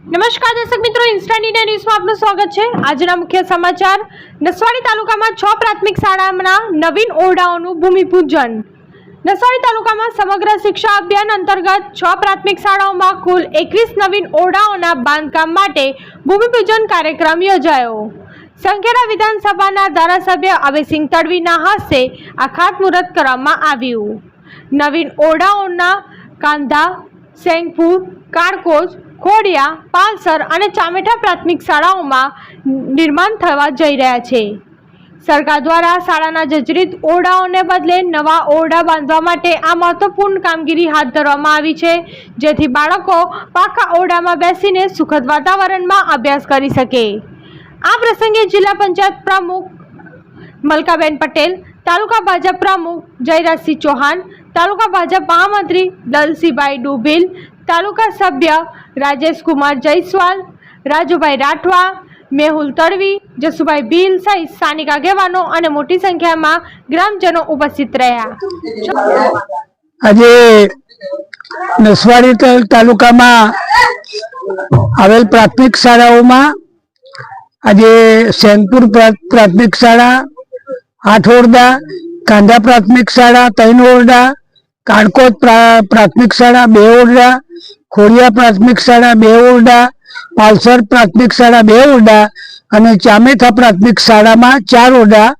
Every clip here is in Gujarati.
નમસ્કાર દર્શક મિત્રો ઇન્સ્ટન્ટ ઇન્ડિયા ન્યૂઝમાં આપનું સ્વાગત છે. આજના મુખ્ય સમાચાર, નસવાડી તાલુકામાં છ પ્રાથમિક શાળાના નવીન ઓરડાઓનું ભૂમિપૂજન. નસવાડી તાલુકામાં સમગ્ર શિક્ષા અભિયાન અંતર્ગત છ પ્રાથમિક શાળાઓમાં કુલ એકવીસ નવીન ઓરડાઓના બાંધકામ માટે ભૂમિપૂજન કાર્યક્રમ યોજાયો. સંખેડા વિધાનસભાના ધારાસભ્ય અભયસિંહ તડવીના હસ્તે આ ખાતમુહૂર્ત કરવામાં આવ્યું. નવીન ઓરડાઓના કાંધા સેંગપુર કારકોજ ખોડિયા, પાલસર અને ચામેઠા પ્રાથમિક શાળાઓમાં નિર્માણ થવા જઈ રહ્યા છે. સરકાર દ્વારા શાળાના જજરીત ઓરડાઓને બદલે નવા ઓરડા બાંધવા માટે આ મહત્વપૂર્ણ કામગીરી હાથ ધરવામાં આવી છે, જેથી બાળકો પાકા ઓરડામાં બેસીને સુખદ વાતાવરણમાં અભ્યાસ કરી શકે. આ પ્રસંગે જિલ્લા પંચાયત પ્રમુખ મલકાબેન પટેલ, તાલુકા ભાજપ પ્રમુખ જયરાજસિંહ ચૌહાણ તાલુકા ભાજપ મહામંત્રી દલસીભાઈ ડુભીલ, તાલુકા સભ્ય રાજેશકુમાર જયસ્વાલ, રાજુભાઈ રાઠવા, મેહુલ તડવી, જસુભાઈ ભીલ સહિત સ્થાનિક આગેવાનો અને મોટી સંખ્યામાં ગ્રામજનો ઉપસ્થિત રહ્યા. આજે નસવાડી તાલુકામાં આવેલ પ્રાથમિક શાળાઓમાં આજે સેનપુર પ્રા- પ્રાથમિક શાળા આઠ ઓરડા કાંધા પ્રાથમિક શાળા, ત્રણ ઓરડા, કાણકોટ પ્રા- પ્રાથમિક શાળા, બે ઓરડા, ખોડિયા પ્રાથમિક શાળા, બે ઓરડા, પાલસર પ્રાથમિક શાળા, બે ઓરડા અને ચામેથા પ્રાથમિક શાળામાં ચાર ઓરડા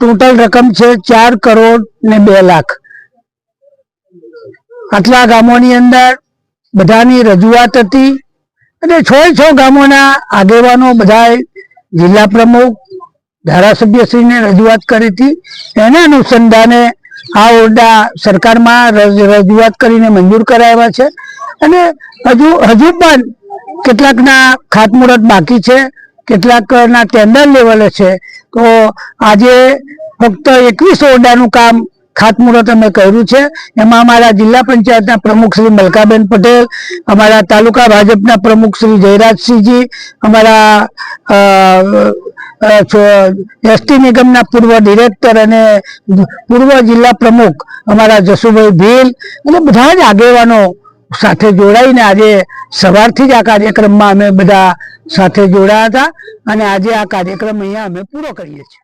ટોટલ રકમ છે ચાર કરોડ ને બે લાખ. આટલા ગામોની અંદર બધાની રજૂઆત હતી અને છ છ ગામોના આગેવાનો બધા જિલ્લા પ્રમુખ ધારાસભ્યશ્રીને રજૂઆત કરી હતી. એના અનુસંધાને આ ઓરડા સરકારમાં રજ- રજૂઆત કરીને મંજૂર કરાવ્યા છે. અને હજુ હજુ પણ કેટલાકના ખાતમુહૂર્ત બાકી છે. કેટલાકના ટેન્ડર લેવલે છે. તો આજે ફક્ત એકવીસ ઓરડાનું કામ ખાતમુહૂર્ત અમે કર્યું છે. એમાં અમારા જિલ્લા પંચાયતના પ્રમુખ શ્રી મલકાબેન પટેલ, અમારા તાલુકા ભાજપના પ્રમુખ શ્રી જયરાજસિંહજી, અમારા એસટી નિગમના પૂર્વ ડિરેક્ટર અને પૂર્વ જિલ્લા પ્રમુખ અમારા જસુભાઈ ભીલ અને બધા જ આગેવાનો સાથે જોડાઈને આજે સવારથી જ આ કાર્યક્રમમાં અમે બધા સાથે જોડાયા હતા અને આજે આ કાર્યક્રમ અહીંયા અમે પૂરો કરીએ છીએ.